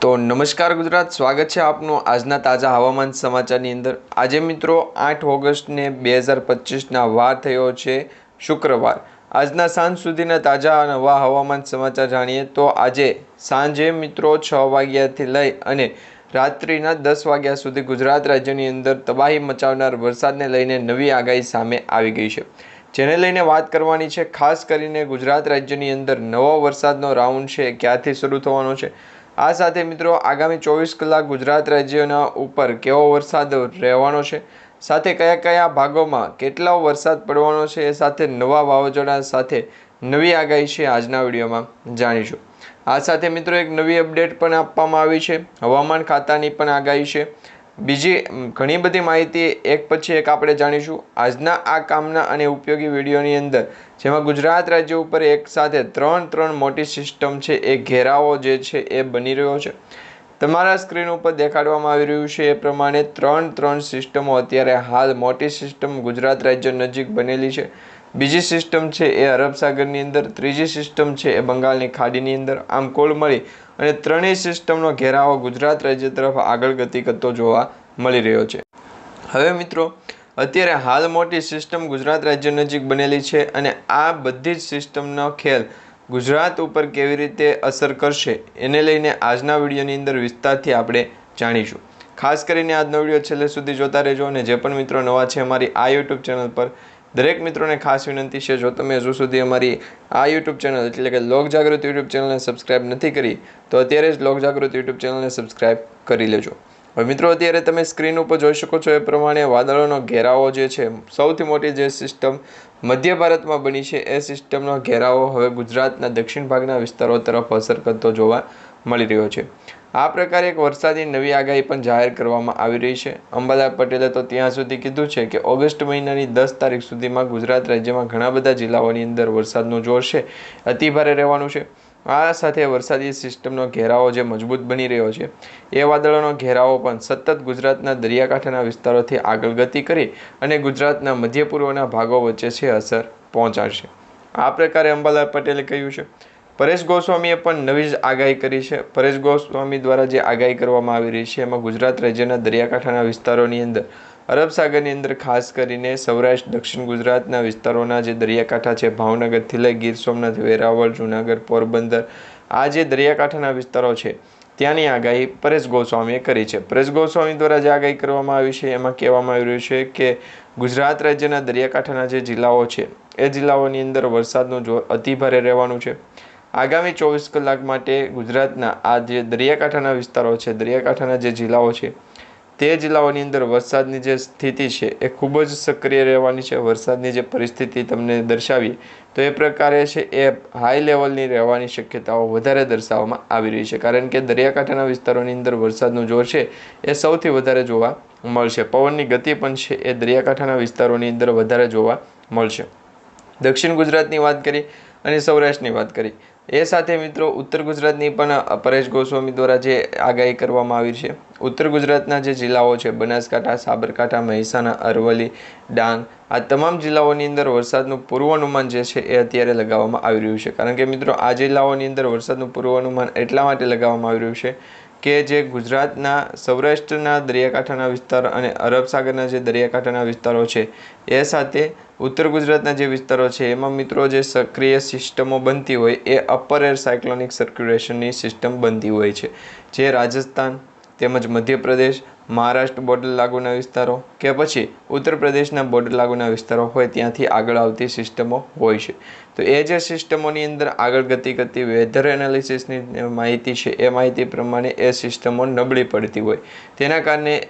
તો નમસ્કાર ગુજરાત, સ્વાગત છે આપનું આજના તાજા હવામાન સમાચારની અંદર. આજે મિત્રો આઠ ઓગસ્ટને બે હજાર પચીસના વાર થયો છે શુક્રવાર. આજના સાંજ સુધીના તાજા નવા હવામાન સમાચાર જાણીએ તો આજે સાંજે મિત્રો છ વાગ્યાથી લઈ અને રાત્રિના દસ વાગ્યા સુધી ગુજરાત રાજ્યની અંદર તબાહી મચાવનાર વરસાદને લઈને નવી આગાહી સામે આવી ગઈ છે. જેને લઈને વાત કરવાની છે, ખાસ કરીને ગુજરાત રાજ્યની અંદર નવો વરસાદનો રાઉન્ડ છે, ક્યાંથી શરૂ થવાનો છે? આ સાથે મિત્રો આગામી ચોવીસ કલાક ગુજરાત રાજ્યના ઉપર કેવો વરસાદ રહેવાનો છે? સાથે કયા કયા ભાગોમાં કેટલો વરસાદ પડવાનો છે? એ સાથે નવા વાવાઝોડા સાથે નવી આગાહી છે આજના વિડીયોમાં જાણીશું. આ સાથે મિત્રો એક નવી અપડેટ પણ આપવામાં આવી છે. હવામાન ખાતાની પણ આગાહી છે. બીજી ઘણી બધી માહિતી એક પછી એક આપણે જાણીશું. આજના આ કામના અને ઉપયોગી વિડીયોની અંદર, જેમાં ગુજરાત રાજ્ય ઉપર એક સાથે ત્રણ ત્રણ મોટી સિસ્ટમ છે. એ ઘેરાવો જે છે એ બની રહ્યો છે. તમારા સ્ક્રીન ઉપર દેખાડવામાં આવી રહ્યું છે એ પ્રમાણે ત્રણ ત્રણ સિસ્ટમો અત્યારે હાલ મોટી સિસ્ટમ ગુજરાત રાજ્ય નજીક બનેલી છે. બીજી સિસ્ટમ છે એ અરબ સાગરની અંદર, ત્રીજી સિસ્ટમ છે એ બંગાળની ખાડીની અંદર. આમ કુલ મળી અને ત્રણેય સિસ્ટમનો ઘેરાવો ગુજરાત રાજ્ય તરફ આગળ ગતિ કરતો જોવા મળી રહ્યો છે. હવે મિત્રો, અત્યારે હાલ મોટી સિસ્ટમ ગુજરાત રાજ્ય નજીક બનેલી છે અને આ બધી જ સિસ્ટમનો ખેલ ગુજરાત ઉપર કેવી રીતે અસર કરશે એને લઈને આજના વિડીયોની અંદર વિસ્તારથી આપણે જાણીશું. ખાસ કરીને આજનો વીડિયો છેલ્લે સુધી જોતા રહેજો અને જે પણ મિત્રો નવા છે અમારી આ યુટ્યુબ ચેનલ પર દરેક મિત્રોને ખાસ વિનંતી છે, જો તમે હજુ સુધી અમારી આ યુટ્યુબ ચેનલ એટલે કે લોક જાગૃત યુટ્યુબ ચેનલને સબસ્ક્રાઇબ નથી કરી, તો અત્યારે જ લોક જાગૃત યુટ્યુબ ચેનલને સબસ્ક્રાઇબ કરી લેજો. હવે મિત્રો, અત્યારે તમે સ્ક્રીન ઉપર જોઈ શકો છો એ પ્રમાણે વાદળોનો ઘેરાવો જે છે, સૌથી મોટી જે સિસ્ટમ મધ્ય ભારતમાં બની છે, એ સિસ્ટમનો ઘેરાવો હવે ગુજરાતના દક્ષિણ ભાગના વિસ્તારો તરફ અસર કરતો જોવા મળી રહ્યો છે. આ પ્રકારે એક વરસાદની નવી આગાહી પણ જાહેર કરવામાં આવી રહી છે. અંબાલાલ પટેલે તો ત્યાં સુધી કીધું છે કે ઓગસ્ટ મહિનાની દસ તારીખ સુધીમાં ગુજરાત રાજ્યમાં ઘણા બધા જિલ્લાઓની અંદર વરસાદનું જોર છે અતિભારે રહેવાનું છે. આ સાથે વરસાદી સિસ્ટમનો ઘેરાવો જે મજબૂત બની રહ્યો છે, એ વાદળોનો ઘેરાવો પણ સતત ગુજરાતના દરિયાકાંઠાના વિસ્તારોથી આગળ ગતિ કરી અને ગુજરાતના મધ્ય પૂર્વના ભાગો વચ્ચે છે અસર પહોંચાડશે. આ પ્રકારે અંબાલાલ પટેલે કહ્યું છે પરેશ ગોસ્વામીએ પણ નવી જ આગાહી કરી છે. પરેશ ગોસ્વામી દ્વારા જે આગાહી કરવામાં આવી રહી છે, એમાં ગુજરાત રાજ્યના દરિયાકાંઠાના વિસ્તારોની અંદર, અરબ સાગરની અંદર ખાસ કરીને સૌરાષ્ટ્ર, દક્ષિણ ગુજરાતના વિસ્તારોના જે દરિયાકાંઠા છે ભાવનગરથી લઈ ગીર સોમનાથ, વેરાવળ, જુનાગઢ, પોરબંદર, આ જે દરિયાકાંઠાના વિસ્તારો છે, ત્યાંની આગાહી પરેશ ગોસ્વામીએ કરી છે. પરેશ ગોસ્વામી દ્વારા જે આગાહી કરવામાં આવી છે, એમાં કહેવામાં આવી રહ્યું છે કે ગુજરાત રાજ્યના દરિયાકાંઠાના જે જિલ્લાઓ છે, એ જિલ્લાઓની અંદર વરસાદનું જોર અતિભારે રહેવાનું છે. આગામી ચોવીસ કલાક માટે ગુજરાતના આ જે દરિયાકાંઠાના વિસ્તારો છે, દરિયાકાંઠાના જે જિલ્લાઓ છે, તે જિલ્લાઓની અંદર વરસાદની જે સ્થિતિ છે, એ ખૂબ જ સક્રિય રહેવાની છે. વરસાદની જે પરિસ્થિતિ તમને દર્શાવી તો એ પ્રકારે છે, એ હાઈ લેવલની રહેવાની શક્યતાઓ વધારે દર્શાવવામાં આવી રહી છે. કારણ કે દરિયાકાંઠાના વિસ્તારોની અંદર વરસાદનું જોર છે, એ સૌથી વધારે જોવા મળશે. પવનની ગતિ પણ છે, એ દરિયાકાંઠાના વિસ્તારોની અંદર વધારે જોવા મળશે. દક્ષિણ ગુજરાતની વાત કરી અને સૌરાષ્ટ્રની વાત કરી. એ સાથે મિત્રો ઉત્તર ગુજરાતની પણ પરેશ ગોસ્વામી દ્વારા જે આગાહી કરવામાં આવી છે, ઉત્તર ગુજરાતના જે જિલ્લાઓ છે, બનાસકાંઠા, સાબરકાંઠા, મહેસાણા, અરવલ્લી, ડાંગ, આ તમામ જિલ્લાઓની અંદર વરસાદનું પૂર્વાનુમાન જે છે એ અત્યારે લગાવવામાં આવી રહ્યું છે. કારણ કે મિત્રો આ જિલ્લાઓની અંદર વરસાદનું પૂર્વાનુમાન એટલા માટે લગાવવામાં આવી રહ્યું છે કે જે ગુજરાતના, સૌરાષ્ટ્રના દરિયાકાંઠાના વિસ્તારો અને અરબ સાગરના જે દરિયાકાંઠાના વિસ્તારો છે, એ સાથે ઉત્તર ગુજરાતના જે વિસ્તારો છે, એમાં મિત્રો જે સક્રિય સિસ્ટમો બનતી હોય, એ અપર એર સાયક્લોનિક સર્ક્યુલેશનની સિસ્ટમ બનતી હોય છે. જે રાજસ્થાન તેમજ મધ્યપ્રદેશ, મહારાષ્ટ્ર બોર્ડર લાગુના વિસ્તારો કે પછી ઉત્તર પ્રદેશના બોર્ડર લાગુના વિસ્તારો હોય ત્યાંથી આગળ આવતી સિસ્ટમો હોય છે. તો એ જે સિસ્ટમોની અંદર આગળ ગતિ કરતી વેધર એનાલિસિસની માહિતી છે, એ માહિતી પ્રમાણે એ સિસ્ટમો નબળી પડતી હોય. તેના કારણે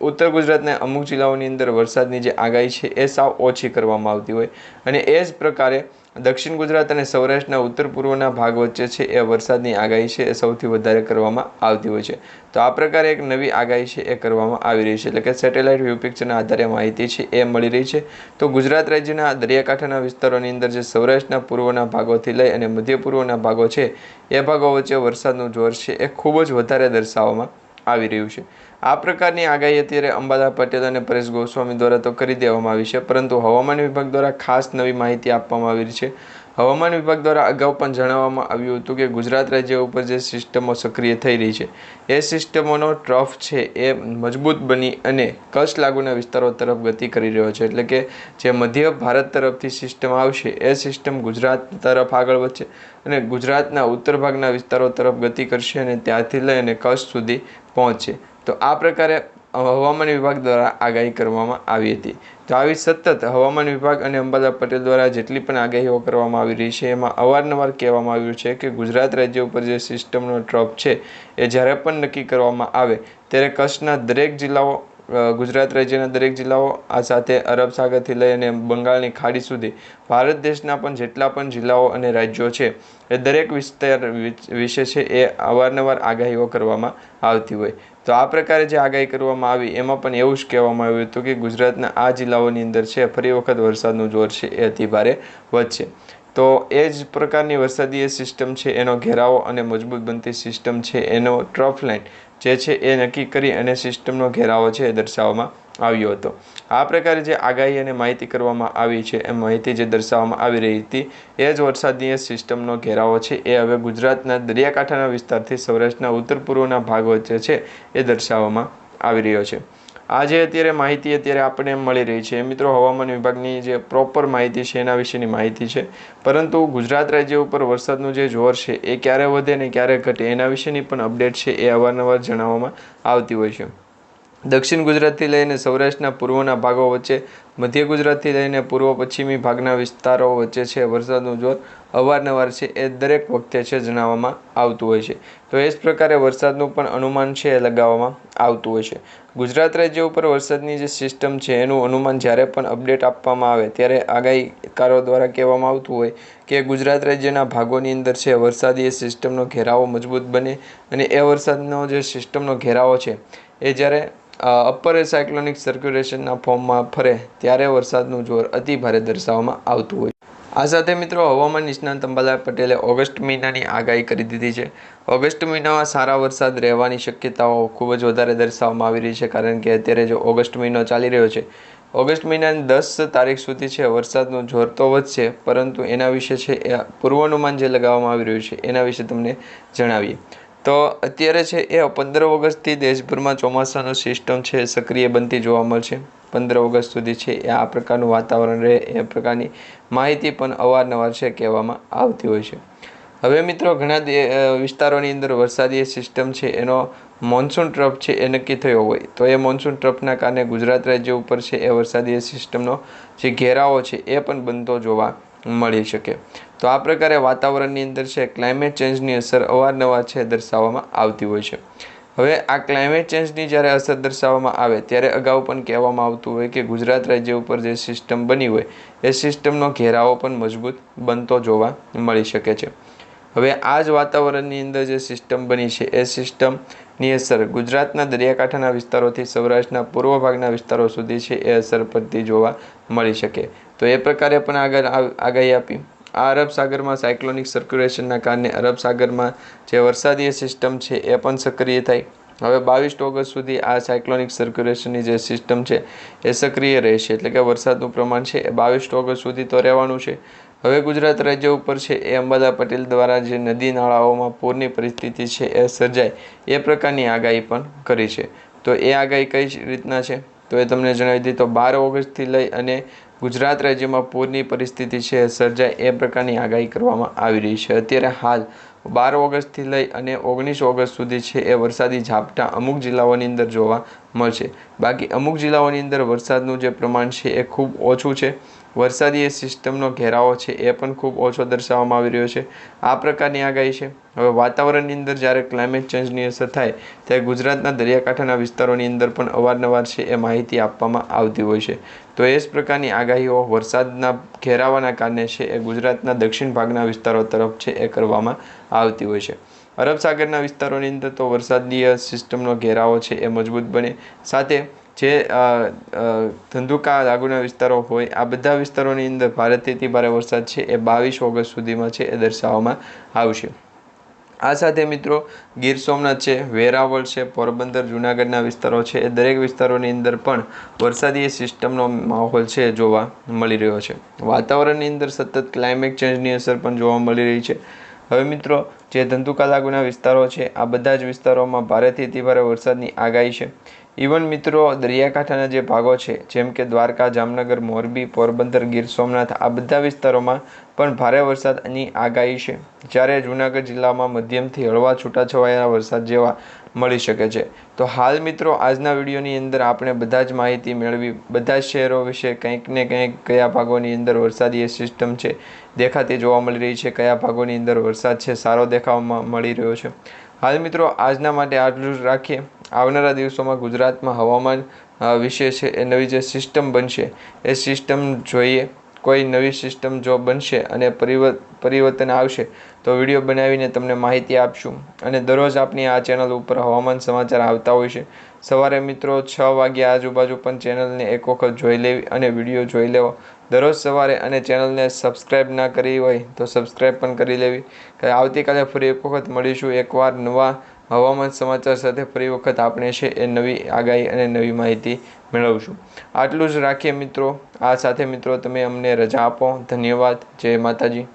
ઉત્તર ગુજરાતના અમુક જિલ્લાઓની અંદર વરસાદની જે આગાહી છે, એ સાવ ઓછી કરવામાં આવતી હોય. અને એ જ પ્રકારે દક્ષિણ ગુજરાત અને સૌરાષ્ટ્રના ઉત્તર પૂર્વના ભાગ વચ્ચે છે એ વરસાદની આગાહી છે એ સૌથી વધારે કરવામાં આવતી હોય છે. તો આ પ્રકારે એક નવી આગાહી છે એ કરવામાં આવી રહી છે. એટલે કે સેટેલાઇટ વ્યૂ પિક્ચરના આધારે માહિતી છે એ મળી રહી છે. તો ગુજરાત રાજ્યના દરિયાકાંઠાના વિસ્તારોની અંદર જે સૌરાષ્ટ્રના પૂર્વના ભાગોથી લઈ અને મધ્ય પૂર્વના ભાગો છે, એ ભાગો વચ્ચે વરસાદનું જોર છે એ ખૂબ જ વધારે દર્શાવવામાં આવી રહ્યું છે. આ પ્રકારની આગાહી અત્યારે અંબાદા પટેલ અને પરેશ ગોસ્વામી દ્વારા તો કરી દેવામાં આવી છે, પરંતુ હવામાન વિભાગ દ્વારા ખાસ નવી માહિતી આપવામાં આવી છે. હવામાન વિભાગ દ્વારા અગાઉ પણ જણાવવામાં આવ્યું હતું કે ગુજરાત રાજ્ય ઉપર જે સિસ્ટમો સક્રિય થઈ રહી છે, એ સિસ્ટમોનો ટ્રફ છે એ મજબૂત બની અને કચ્છ લાગુના વિસ્તારો તરફ ગતિ કરી રહ્યો છે. એટલે કે જે મધ્ય ભારત તરફથી સિસ્ટમ આવશે, એ સિસ્ટમ ગુજરાત તરફ આગળ વધશે અને ગુજરાતના ઉત્તર ભાગના વિસ્તારો તરફ ગતિ કરશે અને ત્યાંથી લઈ અને કચ્છ સુધી પહોંચશે તો આ પ્રકારે હવામાન વિભાગ દ્વારા આગાહી કરવામાં આવી હતી. તો આવી સતત હવામાન વિભાગ અને અંબાલા પટેલ દ્વારા જેટલી પણ આગાહીઓ કરવામાં આવી રહી છે, એમાં અવારનવાર કહેવામાં આવ્યું છે કે ગુજરાત રાજ્ય ઉપર જે સિસ્ટમનો ટ્રપ છે, એ જ્યારે પણ નક્કી કરવામાં આવે, ત્યારે કચ્છના દરેક જિલ્લાઓ ગુજરાત રાજ્યના દરેક જિલ્લાઓ આ સાથે અરબ સાગરથી લઈ અને બંગાળની ખાડી સુધી ભારત દેશના પણ જેટલા પણ જિલ્લાઓ અને રાજ્યો છે, એ દરેક વિસ્તાર વિશે છે એ અવારનવાર આગાહીઓ કરવામાં આવતી હોય. તો આ પ્રકારે જે આગાહી કરવામાં આવી, એમાં પણ એવું જ કહેવામાં આવ્યું હતું કે ગુજરાતના આ જિલ્લાઓની અંદર છે, ફરી વખત વરસાદનું જોર છે, એ અતિ ભારે વધશે. તો એ જ પ્રકારની વરસાદીય સિસ્ટમ છે, એનો ઘેરાવો અને મજબૂત બનતી સિસ્ટમ છે, એનો ટ્રફ લાઇન જે છે એ નક્કી કરી અને સિસ્ટમનો ઘેરાવો છે એ દર્શાવવામાં આવ્યો હતો. આ પ્રકારે જે આગાહી અને માહિતી કરવામાં આવી છે એ માહિતી જે દર્શાવવામાં આવી રહી હતી, એ જ વરસાદની સિસ્ટમનો ઘેરાવો છે. એ હવે ગુજરાતના દરિયાકાંઠાના વિસ્તારથી સૌરાષ્ટ્રના ઉત્તર પૂર્વના ભાગ વચ્ચે છે, એ દર્શાવવામાં આવી રહ્યો છે. આ જે અત્યારે માહિતી અત્યારે આપણને મળી રહી છે. મિત્રો, હવામાન વિભાગની જે પ્રોપર માહિતી છે, એના વિશેની માહિતી છે. પરંતુ ગુજરાત રાજ્ય ઉપર વરસાદનું જે જોર છે, એ ક્યારે વધે ને ક્યારે ઘટે, એના વિશેની પણ અપડેટ છે એ અવારનવાર જણાવવામાં આવતી હોય છે. દક્ષિણ ગુજરાતથી લઈને સૌરાષ્ટ્રના પૂર્વના ભાગો વચ્ચે મધ્ય ગુજરાતથી લઈને પૂર્વ પશ્ચિમી ભાગના વિસ્તારો વચ્ચે છે વરસાદનું જોર. અવારનવાર છે એ દરેક વખતે છે જણાવવામાં આવતું હોય છે. તો એ જ પ્રકારે વરસાદનું પણ અનુમાન છે એ લગાવવામાં આવતું હોય છે. ગુજરાત રાજ્ય ઉપર વરસાદની જે સિસ્ટમ છે એનું અનુમાન જ્યારે પણ અપડેટ આપવામાં આવે ત્યારે આગાહીકારો દ્વારા કહેવામાં આવતું હોય કે ગુજરાત રાજ્યના ભાગોની અંદર છે વરસાદી સિસ્ટમનો ઘેરાવો મજબૂત બને અને એ વરસાદનો જે સિસ્ટમનો ઘેરાવો છે એ જ્યારે અપર સાયક્લોનિક સર્ક્યુલેશનના ફોર્મમાં ફરે ત્યારે વરસાદનું જોર અતિ ભારે દર્શાવવામાં આવતું હોય. આ સાથે મિત્રો હવામાન નિષ્ણાંત અંબાલાલ પટેલે ઓગસ્ટ મહિનાની આગાહી કરી દીધી છે. ઓગસ્ટ મહિનામાં સારા વરસાદ રહેવાની શક્યતાઓ ખૂબ જ વધારે દર્શાવવામાં આવી રહી છે કારણ કે અત્યારે જો ઓગસ્ટ મહિનો ચાલી રહ્યો છે, ઓગસ્ટ મહિનાની દસ તારીખ સુધી છે વરસાદનું જોર તો વધશે, પરંતુ એના વિશે છે પૂર્વાનુમાન જે લગાવવામાં આવી રહ્યું છે એના વિશે તમને જણાવીએ. તો અત્યારે છે એ પંદર ઓગસ્ટથી દેશભરમાં ચોમાસાનું સિસ્ટમ છે, સક્રિય બનતી જોવા મળશે. પંદર ઓગસ્ટ સુધી છે એ આ પ્રકારનું વાતાવરણ રહે એ પ્રકારની માહિતી પણ અવારનવાર છે કહેવામાં આવતી હોય છે. હવે મિત્રો ઘણા વિસ્તારોની અંદર વરસાદી સિસ્ટમ છે, એનો મોન્સૂન ટ્રફ છે એ નક્કી થયો હોય. તો એ મોન્સૂન ટ્રફના કારણે ગુજરાત રાજ્ય ઉપર છે એ વરસાદી સિસ્ટમનો જે ઘેરાવો છે એ પણ બનતો જોવા મળી શકે. તો આ પ્રકારે વાતાવરણની અંદર છે ક્લાઇમેટ ચેન્જની અસર અવારનવાર છે દર્શાવવામાં આવતી હોય છે. હવે આ ક્લાઇમેટ ચેન્જની જ્યારે અસર દર્શાવવામાં આવે ત્યારે અગાઉ પણ કહેવામાં આવતું હોય કે ગુજરાત રાજ્ય ઉપર જે સિસ્ટમ બની હોય, એ સિસ્ટમનો ઘેરાવો પણ મજબૂત બનતો જોવા મળી શકે છે. હવે આ જ વાતાવરણની અંદર જે સિસ્ટમ બની છે, એ સિસ્ટમની અસર ગુજરાતના દરિયાકાંઠાના વિસ્તારોથી સૌરાષ્ટ્રના પૂર્વ ભાગના વિસ્તારો સુધી છે, એ અસર પડતી જોવા મળી શકે. તો એ પ્રકારે પણ આગળ આગાહી આપી. આ અરબ સાગરમાં સાયક્લોનિક સર્ક્યુલેશનના કારણે અરબ સાગરમાં જે વરસાદીય સિસ્ટમ છે એ પણ સક્રિય થાય હવે બાવીસ ઓગસ્ટ સુધી આ સાયક્લોનિક સર્ક્યુલેશનની જે સિસ્ટમ છે એ સક્રિય રહેશે. એટલે કે વરસાદનું પ્રમાણ છે એ બાવીસ ઓગસ્ટ સુધી તો રહેવાનું છે. હવે ગુજરાત રાજ્ય ઉપર છે એ અંબાદા પટેલ દ્વારા જે નદી નાળાઓમાં પૂરની પરિસ્થિતિ છે એ સર્જાય. એ પ્રકારની આગાહી પણ કરી છે. તો એ આગાહી કઈ રીતના છે? તો એ તમને જણાવી દીધી તો બાર ઓગસ્ટથી લઈ અને ગુજરાત રાજ્યમાં પૂરની પરિસ્થિતિ છે. સર્જાય એ પ્રકારની આગાહી કરવામાં આવી રહી છે. અત્યારે હાલ બાર ઓગસ્ટથી લઈ અને ઓગણીસ ઓગસ્ટ સુધી છે એ વરસાદી ઝાપટા અમુક જિલ્લાઓની અંદર જોવા મળશે. બાકી અમુક જિલ્લાઓની અંદર વરસાદનું જે પ્રમાણ છે એ ખૂબ ઓછું છે. વરસાદી એ સિસ્ટમનો ઘેરાવો છે એ પણ ખૂબ ઓછો દર્શાવવામાં આવી રહ્યો છે. આ પ્રકારની આગાહી છે. હવે વાતાવરણની અંદર જ્યારે ક્લાઇમેટ ચેન્જની અસર થાય, ત્યારે ગુજરાતના દરિયાકાંઠાના વિસ્તારોની અંદર પણ અવારનવાર છે એ માહિતી આપવામાં આવતી હોય છે. તો એ જ પ્રકારની આગાહીઓ વરસાદના ઘેરાવાના કારણે છે એ ગુજરાતના દક્ષિણ ભાગના વિસ્તારો તરફ છે એ કરવામાં આવતી હોય છે. અરબ સાગરના વિસ્તારોની અંદર તો વરસાદીય સિસ્ટમનો ઘેરાવો છે એ મજબૂત બને. સાથે જે ધંધુકા લાગુના વિસ્તારો હોય, આ બધા વિસ્તારોની અંદર ભારેથી ભારે વરસાદ છે એ બાવીસ ઓગસ્ટ સુધીમાં છે એ દર્શાવવામાં આવશે. આ સાથે મિત્રો ગીર સોમનાથ છે, વેરાવળ છે, પોરબંદર, જૂનાગઢના વિસ્તારો છે. એ દરેક વિસ્તારોની અંદર પણ વરસાદી સિસ્ટમનો માહોલ છે જોવા મળી રહ્યો છે. વાતાવરણની અંદર સતત ક્લાઇમેટ ચેન્જની અસર પણ જોવા મળી રહી છે. હવે મિત્રો, જે ધંધુકા લાગુના વિસ્તારો છે, આ બધા જ વિસ્તારોમાં ભારેથી અતિભારે વરસાદની આગાહી છે. ઇવન મિત્રો, દરિયાકાંઠાના જે ભાગો છે, જેમ કે દ્વારકા, જામનગર, મોરબી, પોરબંદર, ગીર સોમનાથ, આ બધા વિસ્તારોમાં પણ ભારે વરસાદની આગાહી છે. જ્યારે જૂનાગઢ જિલ્લામાં મધ્યમથી હળવા છૂટાછવાયા વરસાદ જેવા મળી શકે છે. તો હાલ મિત્રો, આજના વિડીયોની અંદર આપણે બધા જ માહિતી મેળવી, બધા જ શહેરો વિશે કંઈક ને કંઈક કયા ભાગોની અંદર વરસાદી સિસ્ટમ છે, દેખાતી જોવા મળી રહી છે, કયા ભાગોની અંદર વરસાદ છે, સારો દેખાવામાં મળી રહ્યો છે. હાલ મિત્રો, આજના માટે આટલું જ રાખીએ. આવનારા દિવસોમાં ગુજરાતમાં હવામાન વિશે છે, એ નવી જે સિસ્ટમ બનશે, એ સિસ્ટમ જોઈએ. કોઈ નવી સિસ્ટમ જો બનશે અને પરિવર્ત પરિવર્તન આવશે, તો વીડિયો બનાવીને તમને માહિતી આપશું. અને દરરોજ આપણી આ ચેનલ ઉપર હવામાન સમાચાર આવતા હોય છે. સવારે મિત્રો છ વાગ્યા આજુબાજુ પણ ચેનલને એક વખત જોઈ લેવી અને વીડિયો જોઈ લેવો. દરરોજ સવારે અને ચેનલને સબસ્ક્રાઈબ ના કરી હોય તો સબસ્ક્રાઈબ પણ કરી લેવી. આવતીકાલે ફરી એક વખત મળીશું એકવાર નવા હવામાન સમાચાર સાથે ફરી વખત આપણે છે એ નવી આગાહી અને નવી માહિતી મેળવશું. આટલું જ રાખીએ મિત્રો. આ સાથે મિત્રો તમે અમને રજા આપો. ધન્યવાદ. જય માતાજી.